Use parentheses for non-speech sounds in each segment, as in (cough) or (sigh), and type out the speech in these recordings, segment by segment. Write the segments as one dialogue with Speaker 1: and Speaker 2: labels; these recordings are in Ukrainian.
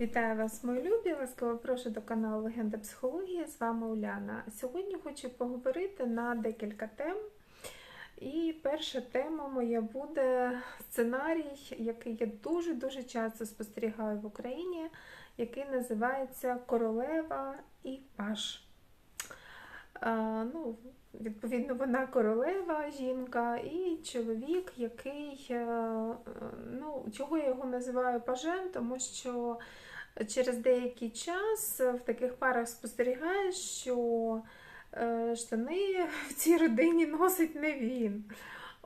Speaker 1: Вітаю вас, мої любі! Ласкаво прошу до каналу Легенда Психології. З вами Уляна. Сьогодні хочу поговорити на декілька тем. І перша тема моя буде сценарій, який я дуже-дуже часто спостерігаю в Україні, який називається Королева і Паш. А, ну, Відповідно, вона королева жінка і чоловік, який, е, ну, чого я його називаю пажем, тому що через деякий час в таких парах спостерігаєш, що е, штани (laughs) в цій родині носить не він.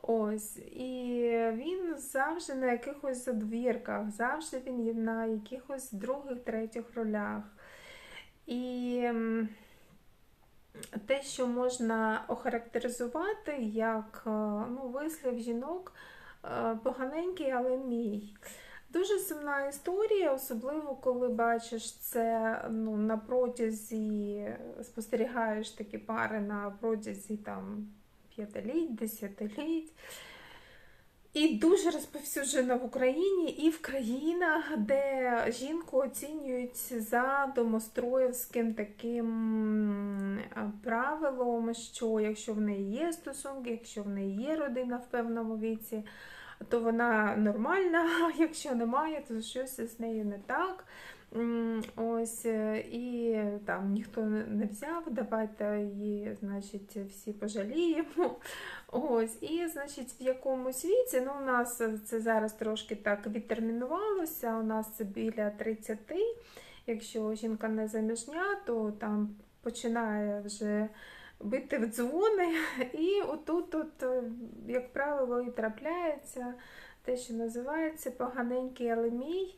Speaker 1: Ось, І він завжди на якихось задвірках, завжди він є на якихось других, третіх ролях. І те, що можна охарактеризувати як е, ну, вислів жінок е, поганенький, але мій. Дуже сумна історія, особливо коли бачиш це ну, на протязі, спостерігаєш такі пари на протязі там, п'ятиліть, десятиліть. І дуже розповсюджена в Україні і в країнах, де жінку оцінюють за домостроївським таким правилом, що якщо в неї є стосунки, якщо в неї є родина в певному віці, то вона нормальна, (laughs) якщо немає, то щось з нею не так. Ось, І там ніхто не взяв, давайте її, значить, всі пожаліємо. Ось, І, значить, в якомусь віці, ну, у нас це зараз трошки так відтермінувалося, у нас це біля 30. Якщо жінка не заміжня, то там починає вже бити в дзвони, і отут, от, е, як правило, і трапляється те, що називається поганенький алемій.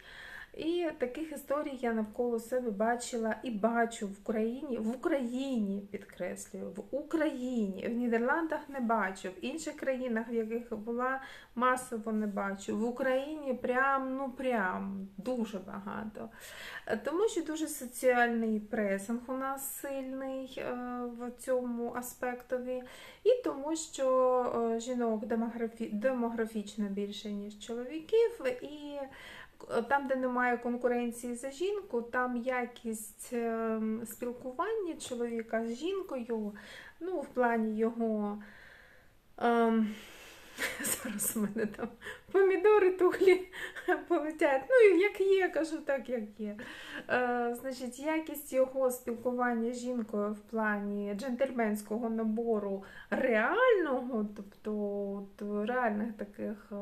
Speaker 1: І таких історій я навколо себе бачила і бачу в Україні, в Україні підкреслюю, в Україні, в Нідерландах не бачу, в інших країнах, в яких була масово не бачу. В Україні прям, ну прям дуже багато. Тому що дуже соціальний пресинг у нас сильний е, в цьому аспектові, і тому, що е, жінок демографі... демографічно більше, ніж чоловіків. і там, де немає конкуренції за жінку, там якість ем, спілкування чоловіка з жінкою, ну, в плані його. Ем, (laughs) Зараз у мене там помідори тухлі (laughs) полетять. Ну, як є, кажу так, як є. Е, Значить, якість його спілкування з жінкою в плані джентльменського набору реального, тобто реальних таких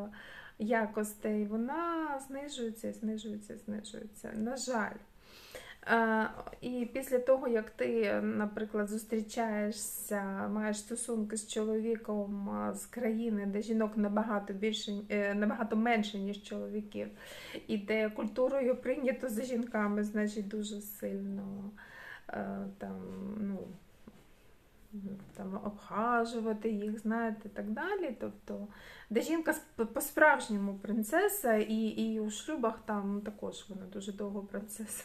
Speaker 1: якостей, вона знижується, знижується, знижується. На жаль. І після того, як ти, наприклад, зустрічаєшся, маєш стосунки з чоловіком з країни, де жінок набагато більше, е, набагато менше, ніж чоловіків, і де культурою прийнято за жінками, значить дуже сильно там, ну, там, обхажувати їх, знаєте, і так далі. Тобто, де жінка по-справжньому принцеса, і і у шлюбах там також вона дуже довго принцеса.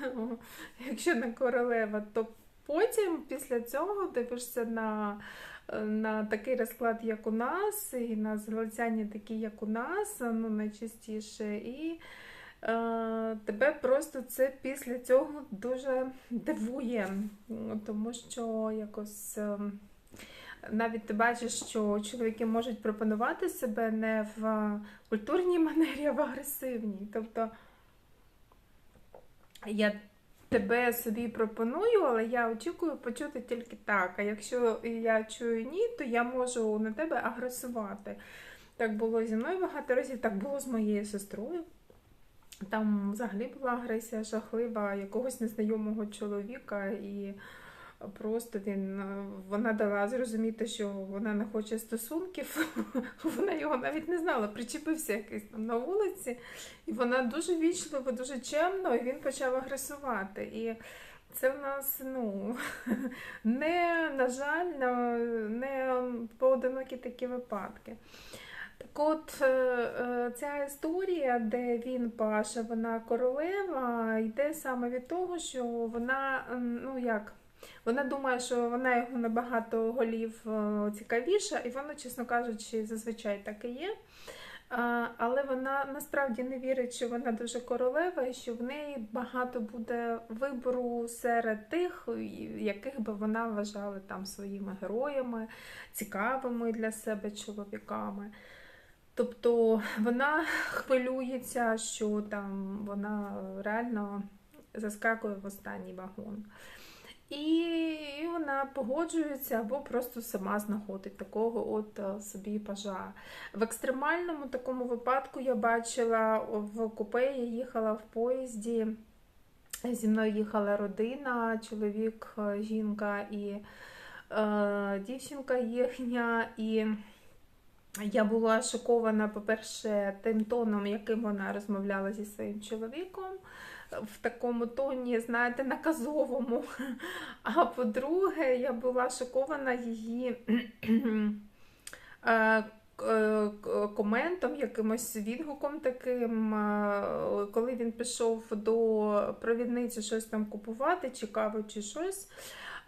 Speaker 1: (laughs) Якщо не королева, то потім після цього дивишся на на такий розклад, як у нас, і на залицяння такі, як у нас, ну найчастіше. і тебе просто це після цього дуже дивує, тому що якось е, навіть ти бачиш, що чоловіки можуть пропонувати себе не в культурній (laughs) манері, а в агресивній. Тобто я тебе собі пропоную, але я очікую почути тільки так. А якщо я чую ні, то я можу на тебе агресувати. Так було зі мною багато разів, так було з моєю сестрою. Там взагалі була агресія жахлива якогось незнайомого чоловіка, і просто він вона дала зрозуміти, що вона не хоче стосунків. (laughs) Вона його навіть не знала, причепився якийсь там на вулиці, і вона дуже вічливо, дуже чемно, і він почав агресувати. І це в нас, ну, (laughs) не, на жаль, не поодинокі такі випадки. Так от е, е, ця історія, де він Паша, вона королева, йде саме від того, що вона, ну як, вона думає, що вона його набагато голів е, цікавіша, і воно, чесно кажучи, зазвичай так і є. Але вона насправді не вірить, що вона дуже королева, і що в неї багато буде вибору серед тих, яких би вона вважала там своїми героями, цікавими для себе чоловіками. Тобто вона хвилюється, що там вона реально заскакує в останній вагон. І вона погоджується або просто сама знаходить такого от е, собі пажа. В екстремальному такому випадку я бачила в купе, я їхала в поїзді. Зі мною їхала родина, чоловік, е, жінка і е, дівчинка їхня. І я була шокована, по-перше, тим тоном, яким вона розмовляла зі своїм чоловіком в такому тоні, знаєте, наказовому. (laughs) А по-друге, я була шокована її (clears throat) е, е, коментом, якимось відгуком таким, е, коли він пішов до провідниці щось там купувати, чи каву, чи щось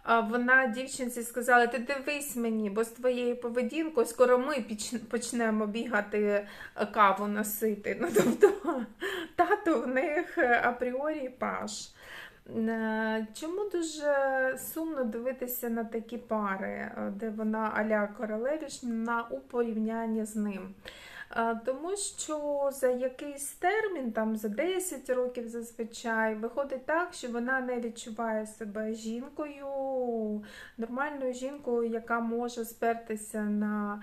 Speaker 1: вона дівчинці сказала: Ти дивись мені, бо з твоєю поведінкою скоро ми почнемо бігати е, каву носити. Ну, тобто (laughs) тато в них е, апріорі паш. Е, чому дуже сумно дивитися на такі пари, де вона аля королевішна у порівнянні з ним? Тому що за якийсь термін, там за 10 років зазвичай, виходить так, що вона не відчуває себе жінкою, нормальною жінкою, яка може спертися на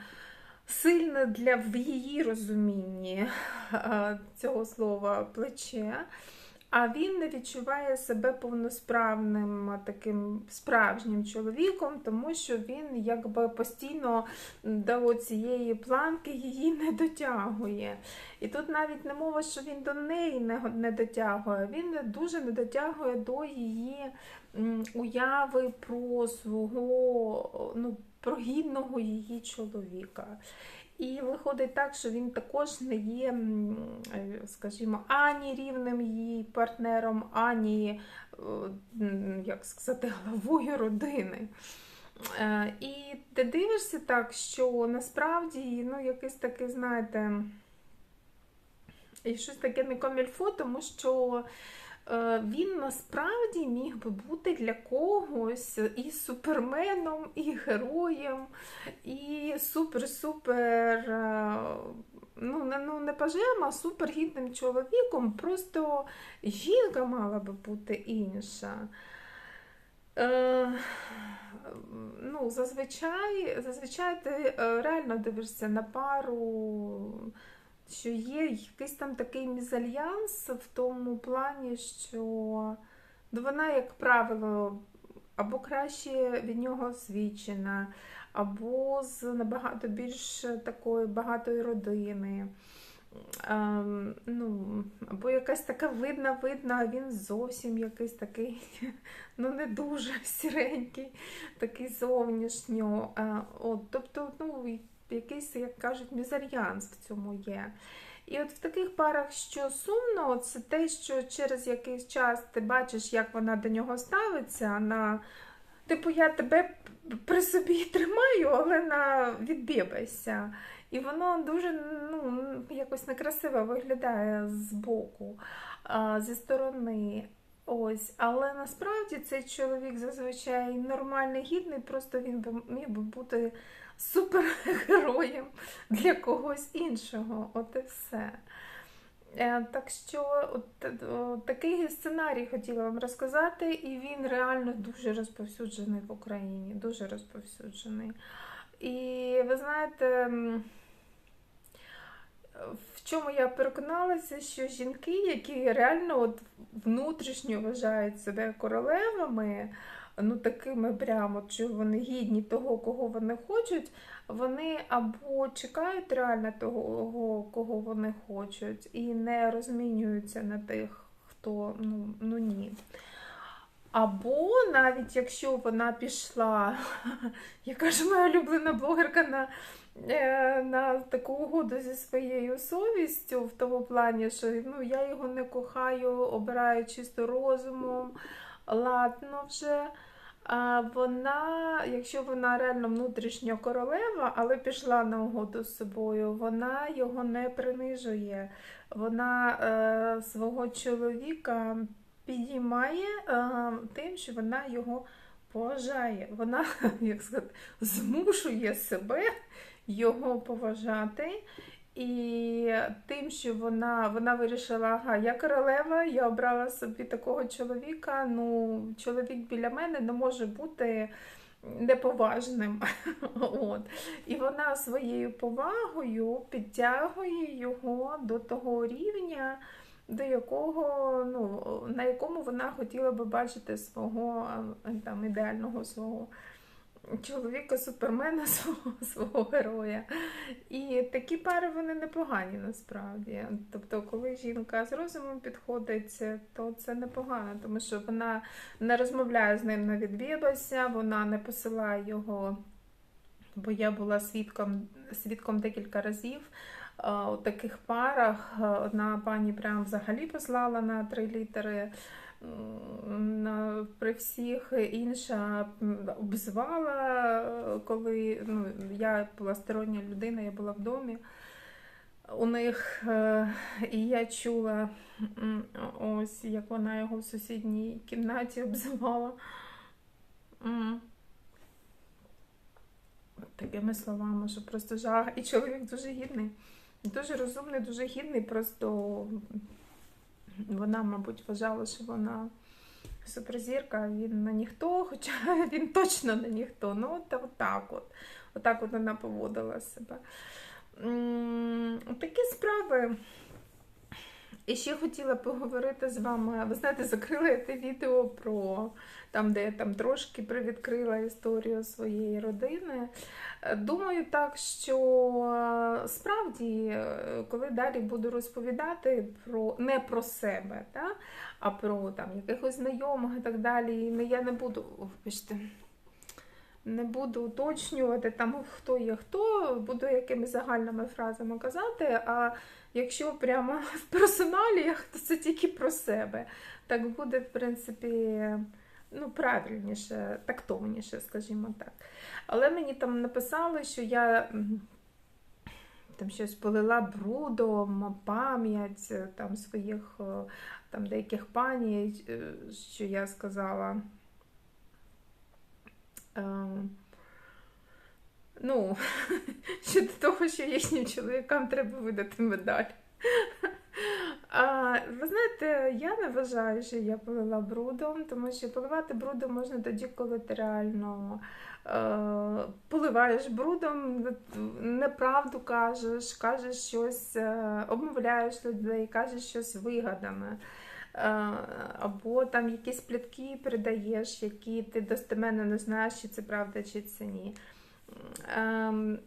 Speaker 1: сильне для в її розумінні цього слова плече а він не відчуває себе повносправним таким справжнім чоловіком, тому що він якби постійно до цієї планки її не дотягує. І тут навіть не мова, що він до неї не, дотягує, він дуже не дотягує до її уяви про свого ну, про гідного її чоловіка. І виходить так, що він також не є, е, скажімо, ані рівним її партнером, ані, е, як сказати, (laughs) главою родини. Е, і ти дивишся так, що насправді ну, якесь таке, знаєте, і щось таке не комільфо, тому що він насправді міг би бути для когось і суперменом, і героєм, і супер-супер, е, ну, не, ну, не пажем, а супергідним чоловіком. Просто жінка мала би бути інша. Е, ну, Зазвичай зазвичай ти реально дивишся на пару що є якийсь там такий мізальянс в тому плані, що вона, як правило, або краще від нього освічена, або з набагато більш такої багатої родини. А, ну, Або якась така видна, видна, а він зовсім якийсь такий, (laughs) ну не дуже (laughs) сіренький, такий зовнішньо. А, от, Тобто, ну, якийсь, як кажуть, мізаріанс в цьому є. І от в таких парах, що сумно, це те, що через якийсь час ти бачиш, як вона до нього ставиться. на Типу, я тебе при собі тримаю, але на відбібайся. І воно дуже ну, якось некрасиво виглядає з боку, зі сторони. Ось, Але насправді цей чоловік зазвичай нормальний, гідний, просто він би міг би бути супергероєм для когось іншого. От і все. Е, так що от, такий сценарій хотіла вам розказати, і він реально дуже розповсюджений в Україні. Дуже розповсюджений. І ви знаєте, в чому я переконалася, що жінки, які реально от внутрішньо вважають себе королевами, ну такими прямо, що вони гідні того, кого вони хочуть, вони або чекають реально того, кого вони хочуть, і не розмінюються на тих, хто ну, ну ні. Або навіть якщо вона пішла, (laughs) яка ж моя улюблена блогерка на е, на таку угоду зі своєю совістю, в тому плані, що ну, я його не кохаю, обираю чисто розумом, ладно вже. Вона, якщо вона реально внутрішньо королева, але пішла на угоду з собою, вона його не принижує. Вона е, свого чоловіка підіймає е, тим, що вона його поважає. Вона, (laughs) як сказати, змушує себе його поважати. І тим, що вона вона вирішила, ага, я королева, я обрала собі такого чоловіка. Ну, чоловік біля мене не може бути неповажним. (laughs) От. І вона своєю повагою підтягує його до того рівня, до якого, ну, на якому вона хотіла би бачити свого там, ідеального свого чоловіка супермена (laughs) свого свого героя. І такі пари вони непогані насправді. Тобто, коли жінка з розумом підходить, то це непогано, тому що вона не розмовляє з ним на відвідася, вона не посилає його, бо я була свідком, свідком декілька разів. У таких парах одна пані прям взагалі послала на три літери при всіх інша обзвала, коли ну, я була стороння людина, я була в домі у них, е, і я чула ось, як вона його в сусідній кімнаті обзивала. Такими словами, що просто жах. І чоловік дуже гідний, дуже розумний, дуже гідний, просто вона, мабуть, вважала, що вона суперзірка, він на ніхто, хоча (laughs) він точно на ніхто. Ну, от, отак от. Отак от вона поводила себе. Такі справи. І ще хотіла поговорити з вами. Ви знаєте, закрила я те відео про там, де я там трошки привідкрила історію своєї родини. Думаю, так, що е, справді, е, коли далі буду розповідати про не про себе, та, а про там якихось знайомих і так далі, я не буду, вибачте, не буду уточнювати там, хто є хто, буду якимись загальними фразами казати. А якщо прямо (laughs) в персоналіях, то це тільки про себе. Так буде, в принципі ну, правильніше, тактовніше, скажімо так. Але мені там написали, що я там щось полила брудом, пам'ять е, там своїх е, там деяких пані, е, що я сказала. Ну, (laughs) щодо того, що їхнім чоловікам треба видати медаль. (laughs) А, Ви знаєте, я не вважаю, що я полила брудом, тому що поливати брудом можна тоді, коли ти реально е, поливаєш брудом, неправду кажеш, кажеш щось, е, обмовляєш людей, кажеш щось вигадане. Е, або там якісь плітки передаєш, які ти достеменно не знаєш, чи це правда, чи це ні. Ем,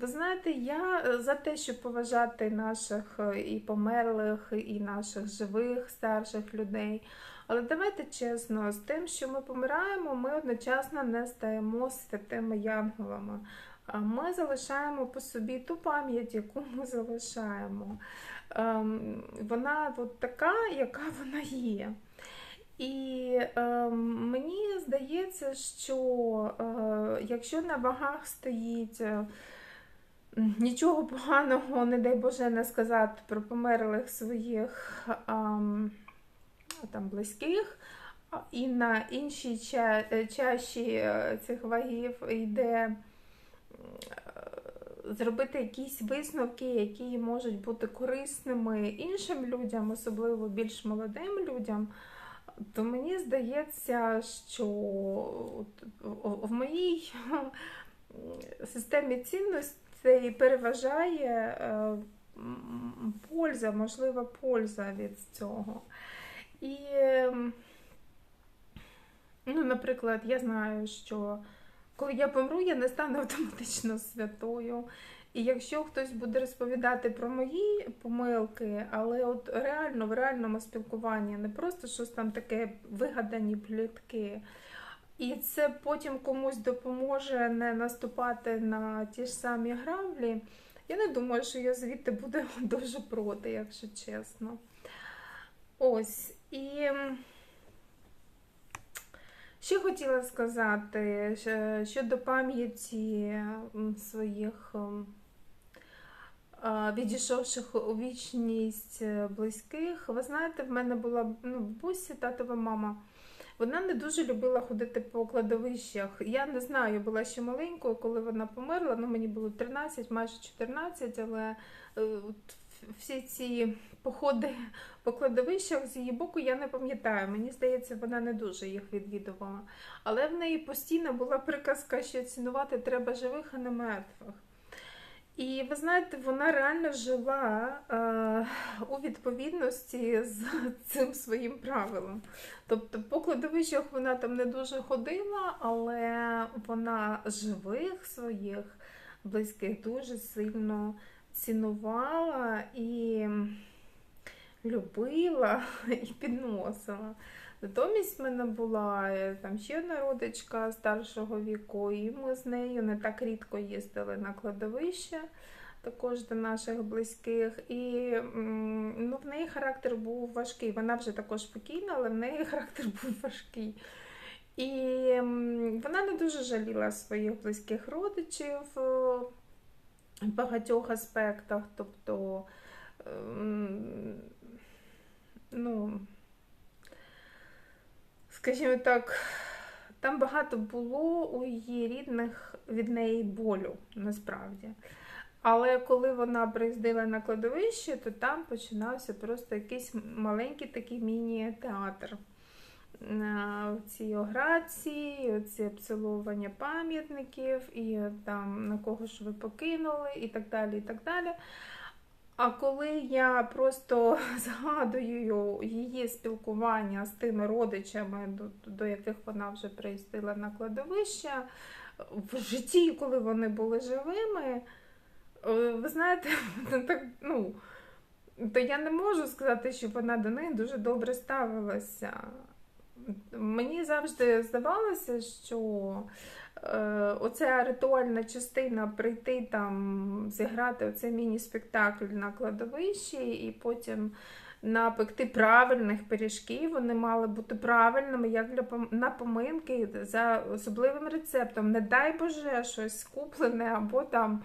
Speaker 1: ви знаєте, я за те, щоб поважати наших е, і померлих, і наших живих, старших людей. Але давайте чесно, з тим, що ми помираємо, ми одночасно не стаємо святими янголами. Ми залишаємо по собі ту пам'ять, яку ми залишаємо. Ем, вона от така, яка вона є. І е, мені здається, що е, якщо на вагах стоїть е, нічого поганого, не дай Боже, не сказати про померлих своїх е, там, близьких, і на іншій ча е, чаші е, цих вагів йде зробити якісь висновки, які можуть бути корисними іншим людям, особливо більш молодим людям то мені здається, що в моїй (laughs) системі цінностей переважає е, польза, можлива польза від цього. І, ну, наприклад, я знаю, що коли я помру, я не стану (laughs) автоматично святою. І якщо хтось буде розповідати про мої помилки, але от реально в реальному спілкуванні, не просто щось там таке вигадані плітки, і це потім комусь допоможе не наступати на ті ж самі граблі, я не думаю, що я звідти буду (laughs) дуже проти, якщо чесно. Ось. І Ще хотіла сказати що- щодо пам'яті своїх відійшовших у вічність е, близьких. Ви знаєте, в мене була ну, бабуся, татова мама. Вона не дуже любила ходити по кладовищах. Я не знаю, була ще маленькою, коли вона померла. Ну, мені було 13, майже 14, але е, от всі ці походи по кладовищах з її боку я не пам'ятаю. Мені здається, вона не дуже їх відвідувала. Але в неї постійно була приказка, що цінувати треба живих, а не мертвих. І ви знаєте, вона реально жила е, у відповідності з цим своїм правилом. Тобто по кладовищах вона там не дуже ходила, але вона живих своїх близьких дуже сильно цінувала і любила (laughs) і підносила. Натомість в мене була е, там ще одна родичка старшого віку, і ми з нею не так рідко їздили на кладовище, також до наших близьких. І ну, в неї характер був важкий. Вона вже також покійна, але в неї (laughs) характер був важкий. І вона не дуже жаліла своїх близьких родичів в багатьох аспектах. Тобто, ем, ну, скажімо так, там багато було у її рідних від неї болю, насправді. Але коли вона приїздила на кладовище, то там починався просто якийсь маленький такий міні-театр. Ці ограції, оці обцілування пам'ятників, і там на кого ж ви покинули, і так далі. і так далі. А коли я просто (laughs) згадую її спілкування з тими родичами, до, до яких вона вже приїздила на кладовище, в житті, коли вони були живими, е, ви знаєте, (laughs) так, ну, то я не можу сказати, що вона до них дуже добре ставилася. Мені завжди здавалося, що е, оця ритуальна частина прийти там, зіграти оцей міні-спектакль на кладовищі і потім напекти правильних пиріжків, вони мали бути правильними, як для на поминки за особливим рецептом. Не дай Боже, щось куплене або там.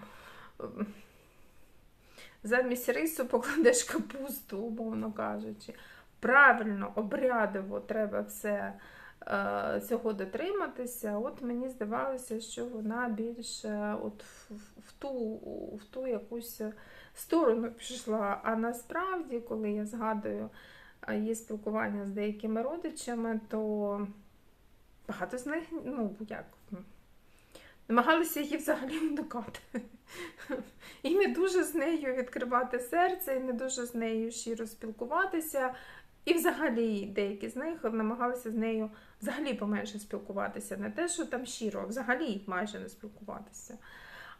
Speaker 1: е, Замість рису покладеш капусту, умовно кажучи правильно, обрядово треба все е, цього дотриматися. От мені здавалося, що вона більше от в, в, ту, в ту якусь сторону пішла. А насправді, коли я згадую е, її спілкування з деякими родичами, то багато з них, ну як. Намагалися її взагалі уникати. І не дуже з нею відкривати серце, і не дуже з нею щиро спілкуватися. І взагалі деякі з них намагалися з нею взагалі поменше спілкуватися. Не те, що там щиро, а взагалі майже не спілкуватися.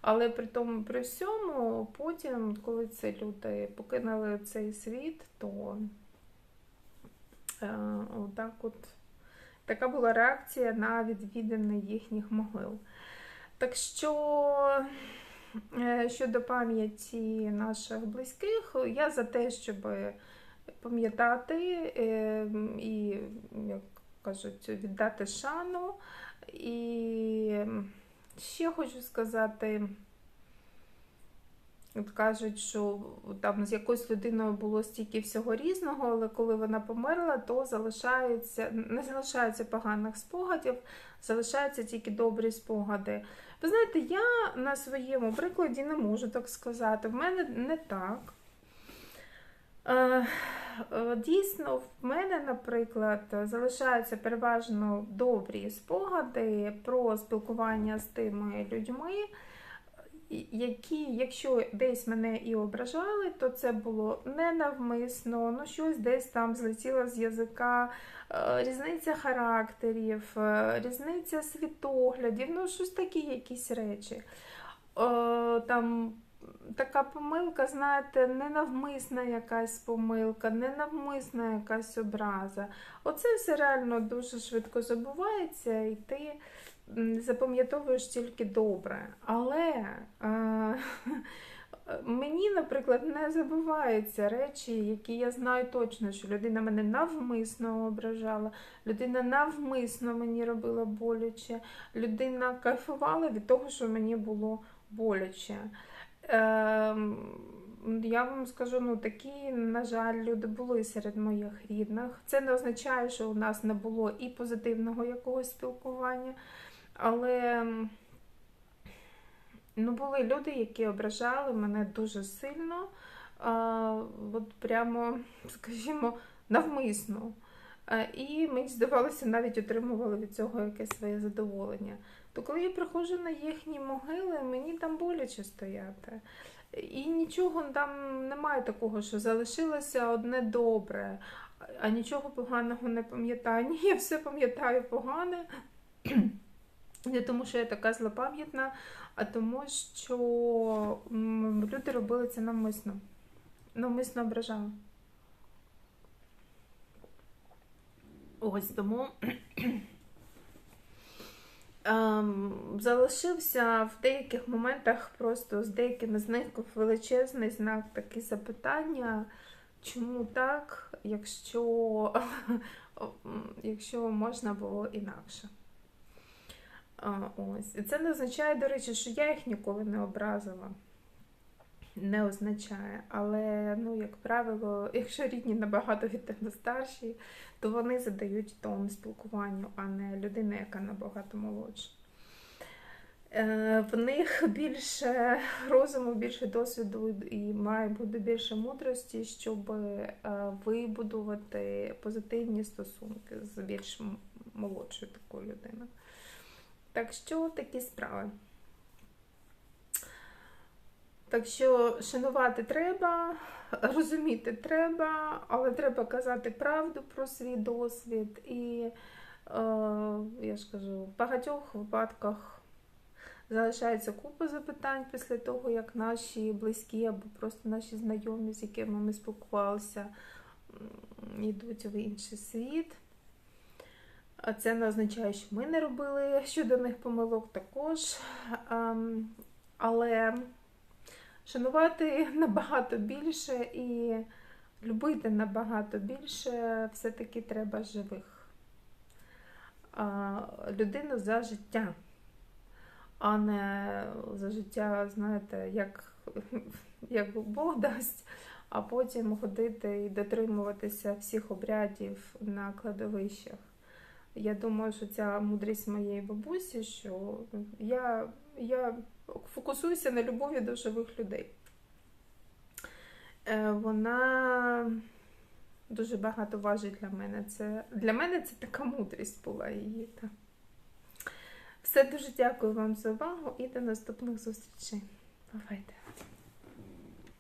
Speaker 1: Але при тому, при всьому, потім, коли ці люди покинули цей світ, то е, отак от, така була реакція на відвідини їхніх могил. Так що е, щодо пам'яті наших близьких, я за те, щоб пам'ятати е, і, як кажуть, віддати шану. І ще хочу сказати, от кажуть, що там з якоюсь людиною було стільки всього різного, але коли вона померла, то залишається, не залишається поганих спогадів, залишаються тільки добрі спогади. Ви знаєте, я на своєму прикладі не можу так сказати. В мене не так. Е, е, Дійсно, в мене, наприклад, залишаються переважно добрі спогади про спілкування з тими людьми, які, якщо десь мене і ображали, то це було ненавмисно, ну щось десь там злетіло з язика, е, різниця характерів, різниця світоглядів, ну щось такі якісь речі. Там така помилка, знаєте, ненавмисна якась помилка, ненавмисна якась образа. Оце все реально дуже швидко забувається, і ти запам'ятовуєш тільки добре. Але е, (laughs) Мені, наприклад, не забуваються речі, які я знаю точно, що людина мене навмисно ображала, людина навмисно мені робила боляче, людина кайфувала від того, що мені було боляче. Ем, я вам скажу, ну такі, на жаль, люди були серед моїх рідних. Це не означає, що у нас не було і позитивного якогось спілкування, але ну, були люди, які ображали мене дуже сильно, а, от прямо, скажімо, навмисно. Е, І мені здавалося, навіть отримували від цього якесь своє задоволення. То коли я приходжу на їхні могили, мені там боляче стояти. І нічого там немає такого, що залишилося одне добре, а нічого поганого не пам'ятаю. Ні, я все пам'ятаю погане. Не тому, що я така злопам'ятна, а тому, що люди робили це навмисно. Навмисно ображали. Ось тому ем, залишився в деяких моментах просто з деякими з них величезний знак такі запитання, чому так, якщо, (laughs) якщо можна було інакше. Ось. І це не означає, до речі, що я їх ніколи не образила. Не означає. Але, ну, як правило, якщо рідні набагато від тебе старші, то вони задають тон спілкуванню, а не людина, яка набагато молодша. Е, В них більше розуму, більше досвіду і має бути більше мудрості, щоб е, вибудувати позитивні стосунки з більш молодшою такою людиною. Так що такі справи. Так що шанувати треба, розуміти треба, але треба казати правду про свій досвід. І е, я ж кажу, в багатьох випадках залишається купа запитань після того, як наші близькі або просто наші знайомі, з якими ми спілкувалися, йдуть в інший світ. А це не означає, що ми не робили щодо них помилок також. Ем, Але шанувати (laughs) набагато більше і любити набагато більше все-таки треба живих. А, Людину за життя, а не за життя, знаєте, як, (laughs) як Бог дасть, а потім ходити і дотримуватися всіх обрядів на кладовищах. Я думаю, що ця мудрість моєї бабусі, що я, я фокусуюся на любові до живих людей. Е, Вона дуже багато важить для мене. Це, для мене це така мудрість була її. Все дуже дякую вам за увагу і до наступних зустрічей. Бувайте!